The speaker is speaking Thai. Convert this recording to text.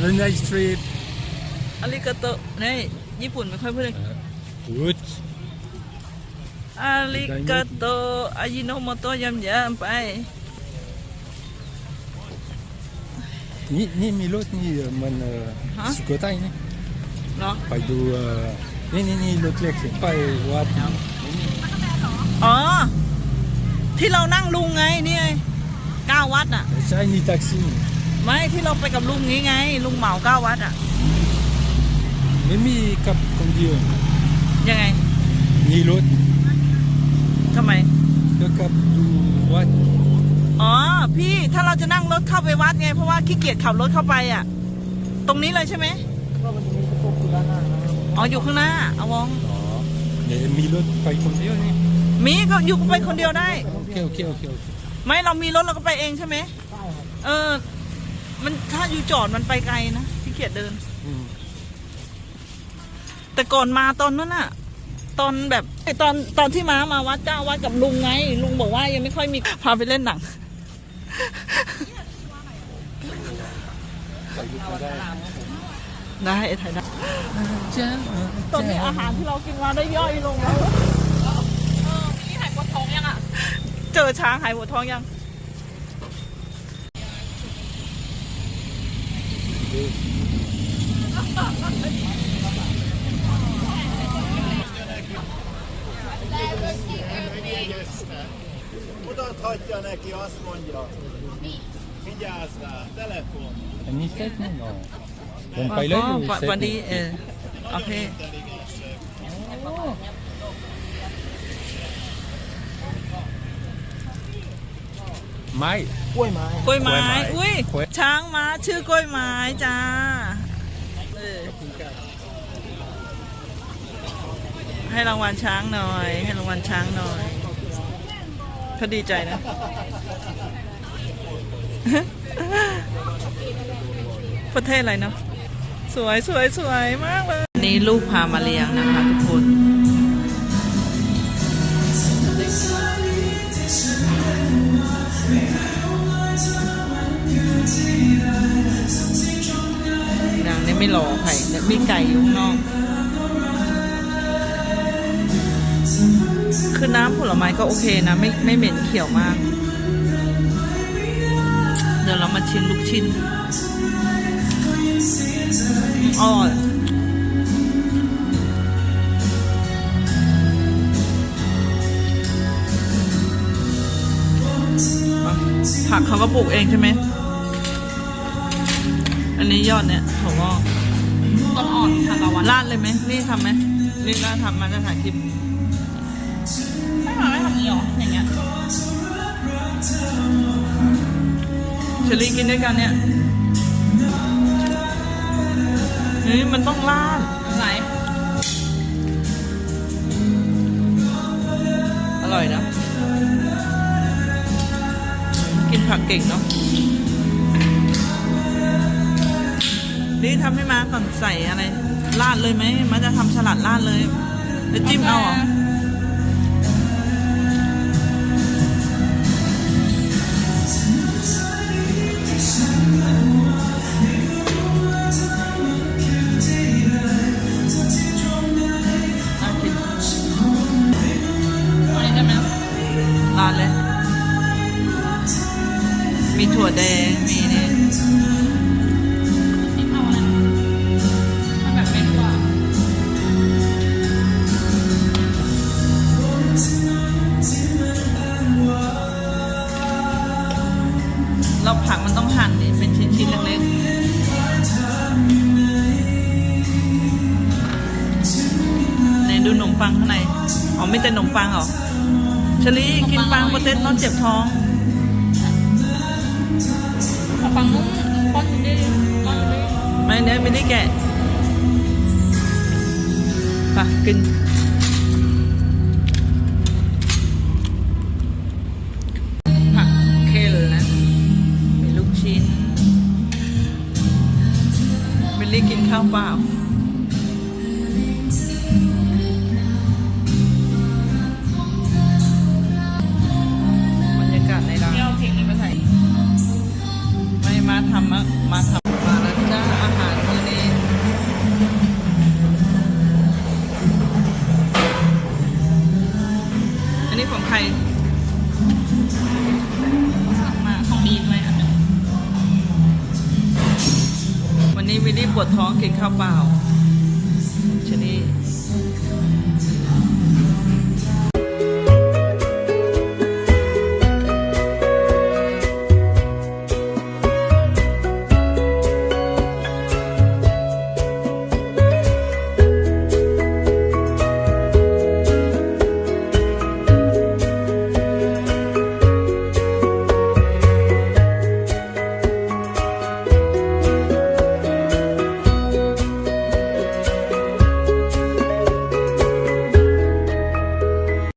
Have a nice trip. อาริกาโตะนี่ญี่ปุ่นไม่ค่อยพูดเลย Good. อาริกาโตะอายิโนโมโตะยำยำไป Ni, ni Milot, ni uh, man Hả? uh, Sukhothai, ni. เนาะ Pai do... Uh, ni, ni, ni, Lot Lek, Pai what? อ๋อ ที่เรานั่งลุงไงนี่ไงเก้าวัดอะ Sai ni taxi. ไม่ที่เราไปกับลุงนี้ไง ลุงเหมาเก้าวัดอะ Mimi kap kondio. ยังไง Ni Lot. ทำไม Ke kap do what? อ๋อ พี่ถ้าเราจะนั่งรถเข้าไปวัดไง เพราะว่าขี้เกียจขับรถเข้าไปอะ ตรงนี้เลยใช่ไหมอ๋ออยู่ข้างหน้าเอาวอง Oh. Ni Milot pai kondio ni. มีก็อยู่ไปคนเดียวได้ Okay, okay, okay, okay. ไม่เรามีรถเราก็ไปเองใช่ไหมเออ มันถ้าอยู่จอดมันไปไกลนะขี้เกียจเดิน Mm. แต่ก่อนมาตอนนั้นน่ะตอนแบบไอ้ตอนตอนที่ม้ามาวัดเจ้าวัดกับลุงไง ลุงบอกว่ายังไม่ค่อยมีพาไปเล่นหนังได้ถ่ายได้ตอนนี้อาหารที่เรากินมาได้ย่อยลงแล้วนี่หายปวดท้องยังอะ เจอช้างหายหัวท้องยัง Mutathatja neki, azt mondja. Vigyázz rá, telefon. Ni set ni? No. Bon อ๋ pai อ lai วันนี้เออโอเค Mai. กล้วยไม้ กล้วยไม้อุ้ยกล้วย ช้างม้าชื่อกล้วยไม้จ้าเออให้รางวัลช้างหน่อย ให้รางวัลช้างหน่อยเขาดีใจนะ ประเทศอะไรเนาะสวยสวยสวยมากเลย นี่ลูกพามาเลี้ยงนะคะทุกคนน มีไก่อยู่ข้างนอก คือน้ำผลไม้ก็โอเคนะ ไม่ไม่เหม็นเขียวมาก เดี๋ยวเรามาชิมลูกชิ้นอร่อยผักเขาก็ปลูกเองใช่ไหม อันนี้ยอดเนี่ยถั่วงอก ต้นอ่อนทานตะวันราดเลยไหมนี่ทำไหมนี่ก็ทำมาจะถ่ายคลิปไม่มาไม่ทำนี้หรออย่างเงี้ยเชอรี่กินด้วยกันเนี่ยนี่มันต้องราดไหนอร่อยนะ กินผักเก่งเนาะ นี่ทำให้มาก่อนใส่อะไรราดเลยไหมมาจะทำสลัดราดเลยแล้วจิ้มเอาเหรอน่ากินอันนี้ได้ไหมร้านเลยมีถั่วแดง มี หั่นดิเป็นชิ้นๆเล็กๆไหนดูขนมปังข้างใน อ๋อไม่แต่ขนมปังเหรอชลีกินปังโปเต้ต้นเจ็บท้องขนมปังนุ่มป้อนดิป้อนดิไม่เนี้ยไม่ได้แกะไปกิน ลลี่กินข้าวเปล่าบรรยากาศในร้านเที่ยวเพลงนี้มาใส่ไม่มาทำมามาทำมาแล้วจ้าอาหารมื้อนี้อันนี้ของใครของดีด้วยค่ะ ลลี่ปวดท้องกินข้าวเปล่าชนี่